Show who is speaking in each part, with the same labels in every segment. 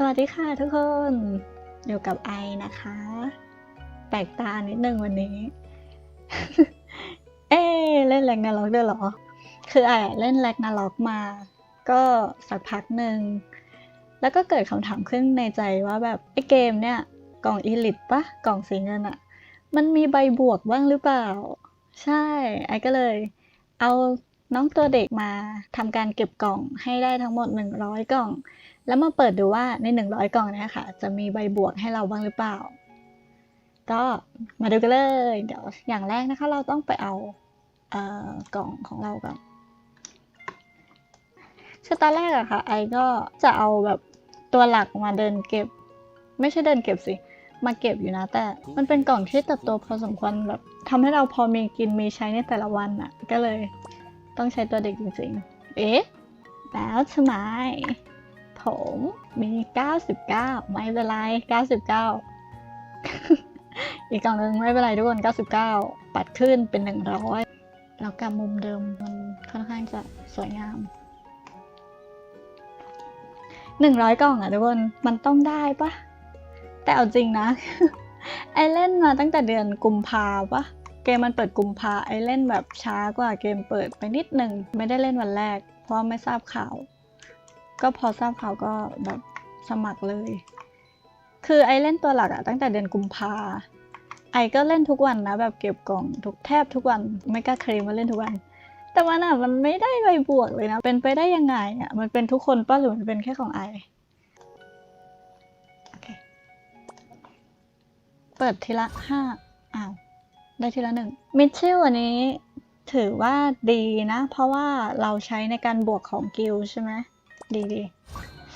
Speaker 1: สวัสดีค่ะทุกคน อยู่กับไอนะคะ แปลกตานิดนึงวันนี้ เอ๊เล่นแร็กนาล็อกด้วยเหรอ คือไอเล่นแร็กนาล็อกมา ก็สักพักหนึ่ง แล้วก็เกิดคำถามขึ้นในใจว่าแบบไอเกมเนี่ย กล่องอีลิตปะกล่องสีเงินอะมันมีใบบวกบ้างหรือเปล่า ใช่ ไอก็เลย เอาน้องตัวเด็กมาทำการเก็บกล่องให้ได้ทั้งหมด 100 กล่อง แล้วมาเปิดดูว่าใน 100 กล่องเนี้ค่ะ จะมีใบบวกให้เราบ้างหรือเปล่า ก็มาดูกันเลย เดี๋ยวอย่างแรกนะคะ เราต้องไปเอาเอ่อกล่องของเราก่อนคือตอนแรกอะค่ะ ไอก็จะเอาแบบตัวหลักมาเดินเก็บ ไม่ใช่เดินเก็บสิ มาเก็บอยู่นะ แต่มันเป็นกล่องที่เติบโตพอสมควรแบบทำให้เราพอมีกินมีใช้ในแต่ละวันอะก็เลยต้องใช้ตัวเด็กจริงๆ เอ๊ะแล้วทำไม ผมมี 99 ไม่เป็นไร 99 อีกกล่องหนึงไม่เป็นไรทุกคน 99 ปัดขึ้นเป็น 100 แล้วกับมุมเดิมมันค่อนข้างจะสวยงาม 100 กล่องอะทุกคน มันต้องได้ปะแต่เอาจริงนะ ไอเล่นมาตั้งแต่เดือนกุมภาปะเกมมันเปิดกุมภาไอเล่นแบบช้ากว่าเกมเปิดไปนิดหนึ่งไม่ได้เล่นวันแรก เพราะไม่ทราบข่าว ก็พอทราบข่าวก็แบบสมัครเลย คือไอเล่นตัวหลักอะตั้งแต่เดือนกุมภาไอก็เล่นทุกวันนะ แบบเก็บกล่องทุกแทบทุกวันไม่กล้าเคลมว่าเล่นทุกวัน แต่มันอะมันไม่ได้ใบบวกเลยนะ เป็นไปได้ยังไงอะมันเป็นทุกคนป้ะหรือมันเป็นแค่ของไอโอเคเปิดทีละห้าอ้าวได้ทีละหนึ่งมิดชิลอันนี้ถือว่าดีนะ เพราะว่าเราใช้ในการบวกของกิลใช่ไหม ดีดี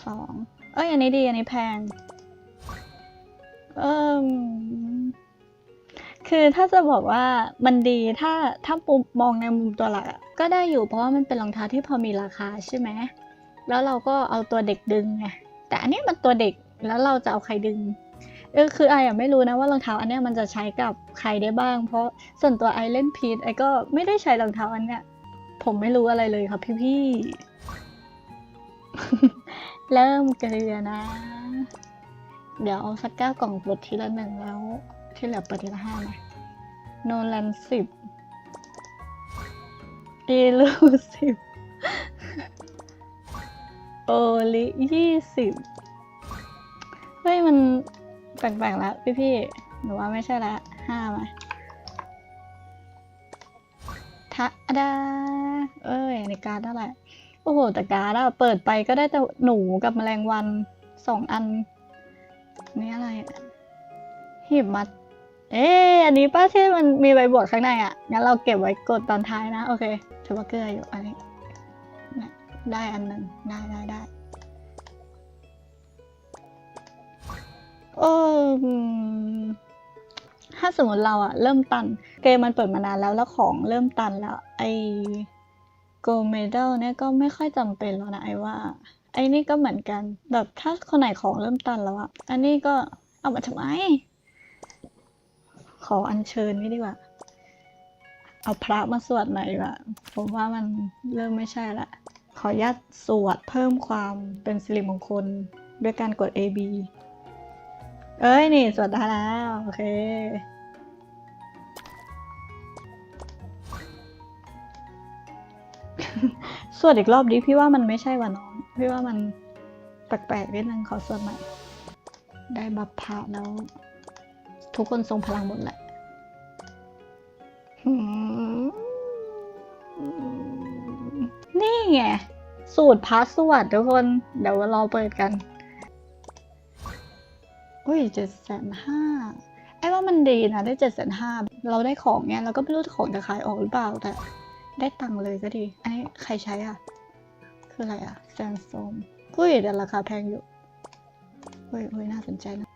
Speaker 1: สองเอ้ยอันนี้ดีอันนี้แพง เออคือถ้าจะบอกว่ามันดีถ้าถ้ามุมมองในมุมตัวหลักก็ได้อยู่เพราะว่ามันเป็นรองเท้าที่พอมีราคาใช่ไหมแล้วเราก็เอาตัวเด็กดึงไงแต่อันนี้มันตัวเด็กแล้วเราจะเอาใครดึงเออคือไออะไม่รู้นะว่ารองเท้าอันเนี้ยมันจะใช้กับใครได้บ้าง เพราะส่วนตัวไอเล่นพีทไอก็ไม่ได้ใช้รองเท้าอันเนี้ยผมไม่รู้อะไรเลยครับพี่ๆ เริ่มเกลือนะ เดี๋ยวเอาสักเก้ากล่องปลดทีละหนึ่งแล้ว ที่เหลือเปิดทีละห้านะโนแลนสิบอีลูสิบโอลิยี่สิบเฮ้ยมันแปลกๆแล้วพี่พี่ๆหนูว่าไม่ใช่ละห้ามาทะดา เอ้ยในการเท่าไหร่ โอ้โหแต่การ์ดอะเปิดไปก็ได้แต่หนูกับแมลงวันสองอันนี่อะไรหีบมัด เอ๊อันนี้ป้าที่มันมีใบบวชข้างในอะงั้นเราเก็บไว้กดตอนท้ายนะ โอเคถือว่าเกลืออยู่อันนี้ได้อันหนึ่งได้ได้ได้เอออืมถ้าสมมติเราอะเริ่มตัน เกมมันเปิดมานานแล้วแล้วของเริ่มตันแล้วไอ โกเมด a ลเนี่ยก็ไม่ค่อยจำเป็นแล้วนะไอ้ว่า ไอ้นี่ก็เหมือนกัน แบบถ้าคนไหนของเริ่มตันแล้วอะอันนี้ก็เอามาทำไม ขออัญเชิญนี่ดีกว่า เอาพระมาสวดหน่อยดีกว่าผมว่ามันเริ่มไม่ใช่ละ ขออนุญาตสวดเพิ่มความเป็นสิริมงคลด้วยการกด A B เอ้ย นี่สวดได้แล้ว โอเค สวดอีกรอบดิพี่ว่ามันไม่ใช่ว่ะน้อง พี่ว่ามันแปลกๆนิดนึงขอสวดใหม่ ได้บัพพะแล้ว ทุกคนทรงพลังหมดแหละนี่ไง สูตรพาสวดทุกคน เดี๋ยวเรอเปิดกัน อุ้ยเจ็ดแสนห้าไอ้ว่ามันดีนะได้เจ็ดแสนห้าเราได้ของเนี้ยเราก็ไม่รู้ของจะขายออกหรือเปล่าแต่ ได้ตังค์เลยก็ดี อันนี้ใครใช้อะ คืออะไรอะแซนโซมอุ้ยแต่ราคาแพงอยู่เฮ้ยเฮ้ยน่าสนใจนะ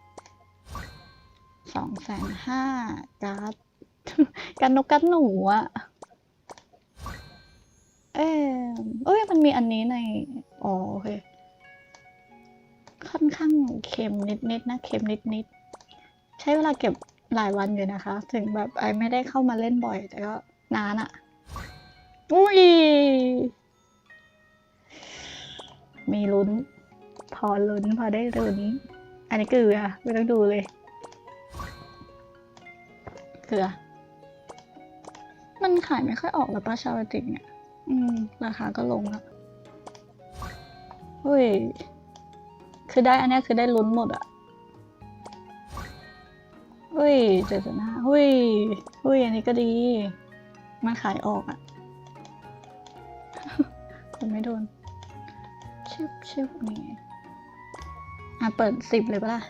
Speaker 1: สองแสนห้าการ์ดการนกการหนูอะ เอ้ยเอ้ย มันมีอันนี้ใน อ๋อโอเค ค่อนข้างเค็มนิดๆนะ เค็มนิดๆ ใช้เวลาเก็บหลายวันอยู่นะคะ ถึงแบบไอไม่ได้เข้ามาเล่นบ่อย แต่ก็นานอะ อุ้ย มีลุ้น พอลุ้น พอได้ลุ้น อันนี้เกลือไม่ต้องดูเลย เกลือ มันขายไม่ค่อยออกแล้วป้าชาวติกเนี่ย อืม ราคาก็ลงละเฮ้ย คือได้อันนี้คือได้ลุ้นหมดอะเฮ้ยเจ็ดสิบห้าเฮ้ยเฮ้ย อันนี้ก็ดี มันขายออกอะ ไม่โดนชิบชิบนี่อะ เปิดสิบเลยปะล่ะ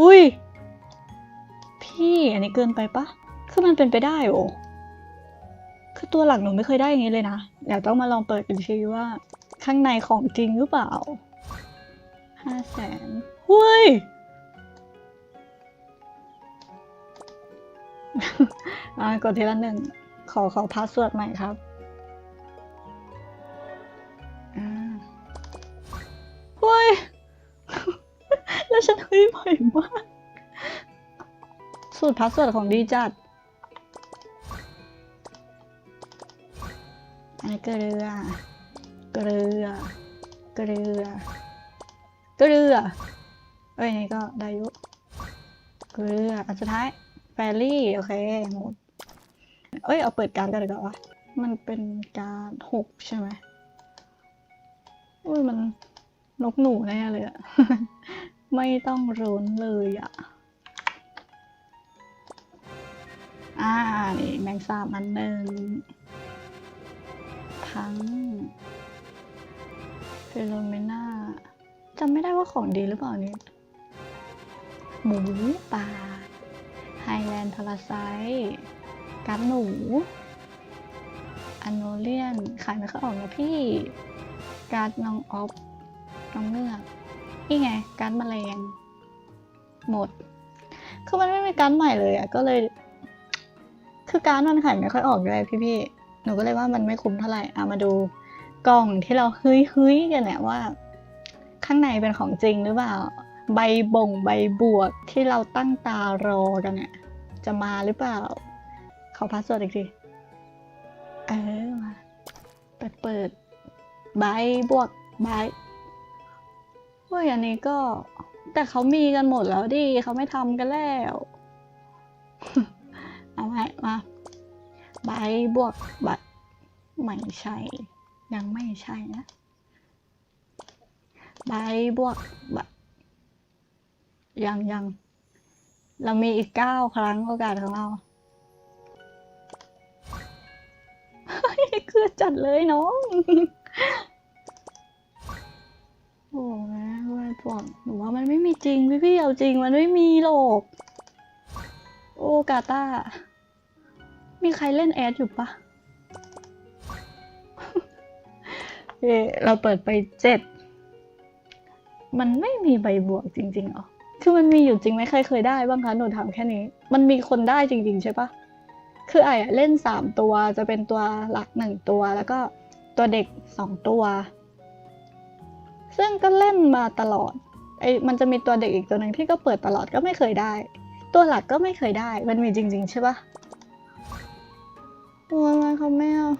Speaker 1: อุ้ย พี่อันนี้เกินไปปะ คือมันเป็นไปได้โอคือตัวหลักหนูไม่เคยได้อย่างนี้เลยนะเดี๋ยวต้องมาลองเปิดกันทีว่า ข้างในของจริงหรือเปล่าห้าแสนเฮ้ยอ่ากดทีละหนึ่ง ขอขอพาสเวิร์ดใหม่ครับอ่าเฮ้ย แล้วฉันเฮ้ยบ่อยมาก สูตรพาสเวิร์ดของดีจัดอันนี้เกลือ เกลือ เกลือ เกลือ เอ้ยนี่ก็ได้ยุ เกลือ อันสุดท้ายแฟรี่ โอเคหมด เอ้ยเอาเปิดการกันเลยก่อนวะมันเป็นการหกใช่ไหมอุ้ยมันนกหนูแน่เลยอะไม่ต้องรุนเลยอะอ่า นี่แมงสาบอันหนึ่งทั้งเฟโลเมนาจำไม่ได้ว่าของดีหรือเปล่านี่หมูป่าไฮแลนด์พาราไซ การหนูอันโนเลียนขายไม่ค่อยออกนะพี่ การน้องออฟน้องเงือกนี่ไง การ์ดแมลงหมด คือมันไม่มีการใหม่เลยอะก็เลย คือการมันขายไม่ค่อยออกเลยพี่ๆหนูก็เลยว่ามันไม่คุ้มเท่าไหร่อะมาดูกล่องที่เราเฮ้ยเฮ้ยๆกันเนี่ยว่า ข้างในเป็นของจริงหรือเปล่า ใบบ่งใบบวกที่เราตั้งตารอกันเนี่ยจะมาหรือเปล่า ขอพาสเวิร์ดอีกทีเออมาเปิดเปิดใบบวกใบเฮ้ยอันนี้ก็ แต่เขามีกันหมดแล้วดิเขาไม่ทำกันแล้วเอาไหมมาใบบวกบัตรไม่ใช่ ยังไม่ใช่นะใบบวกบัตรยังยังเรามีอีกเก้าครั้งโอกาสของเรา ฮ้ยคือจัดเลยน้อง โอ้แม่เว้ยปวดหนูว่ามันไม่มีจริงพี่พี่ๆเอาจริงมันไม่มีหรอก โอ้กาตามีใครเล่นแอดอยู่ปะเอ้เราเปิดไปเจ็ด มันไม่มีใบบวกจริงๆหรอ คือมันมีอยู่จริงไหมใครเคยได้บ้างคะหนูถามแค่นี้ มันมีคนได้จริง ๆ ใช่ปะ คือไอ้เล่นสามตัวจะเป็นตัวหลักหนึ่งตัว แล้วก็ตัวเด็กสองตัว ซึ่งก็เล่นมาตลอดไอ้มันจะมีตัวเด็กอีกตัวหนึ่งที่ก็เปิดตลอดก็ไม่เคยได้ ตัวหลักก็ไม่เคยได้ มันมีจริง ๆ ใช่ปะโอ้ยม่เขาไม่เอา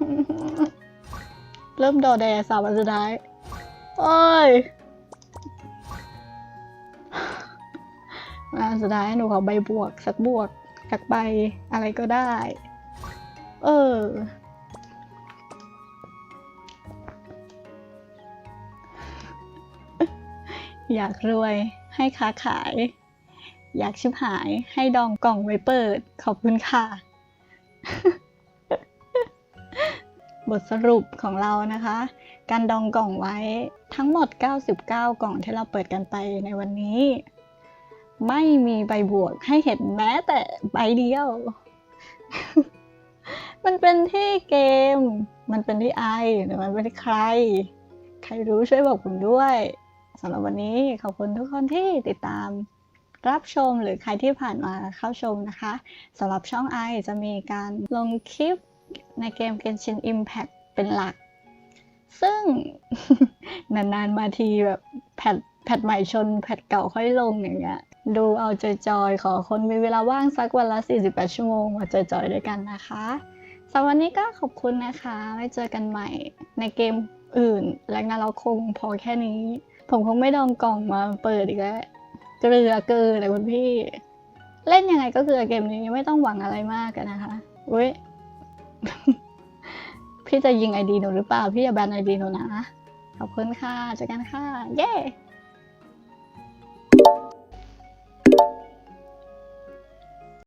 Speaker 1: เริ่มดอแดสามวันสุดท้ายโอ้ยมาสุดท้ายหนูขอใบบวกสักบวก สักใบอะไรก็ได้ เออ อยากรวยให้ค้าขาย อยากชิบหายให้ดองกล่องไว้เปิด ขอบคุณค่ะ บทสรุปของเรานะคะ การดองกล่องไว้ทั้งหมด 99 กล่องที่เราเปิดกันไปในวันนี้ ไม่มีใบบวกให้เห็นแม้แต่ใบเดียว มันเป็นที่เกม มันเป็นที่ไอหรือมันเป็นที่ใคร ใครรู้ช่วยบอกผมด้วยสำหรับวันนี้ขอบคุณทุกคนที่ติดตามรับชมหรือใครที่ผ่านมาเข้าชมนะคะสำหรับช่องไอจะมีการลงคลิปในเกม Genshin Impact เป็นหลัก ซึ่ง นานๆมาทีแบบแพทแพทใหม่ชนแพทเก่าค่อยลงอย่างเงี้ย ดูเอาจอยๆ ขอคนมีเวลาว่างสักวันละ 48 ชั่วโมงมาจอยๆ ด้วยกันนะคะสำหรับวันนี้ก็ขอบคุณนะคะ ไว้เจอกันใหม่ในเกมอื่น แลกนาล็อกคงพอแค่นี้ ผมคงไม่ดองกล่องมาเปิดอีกแล้ว เกลือเกินเลยคุณพี่ เล่นยังไงก็คือเกมนี้ไม่ต้องหวังอะไรมากกันนะคะเว้ย พี่จะยิงไอดีหนูหรือเปล่า พี่อย่าแบนไอดีหนูนะ ขอบคุณค่ะ เจอกันค่ะ เย้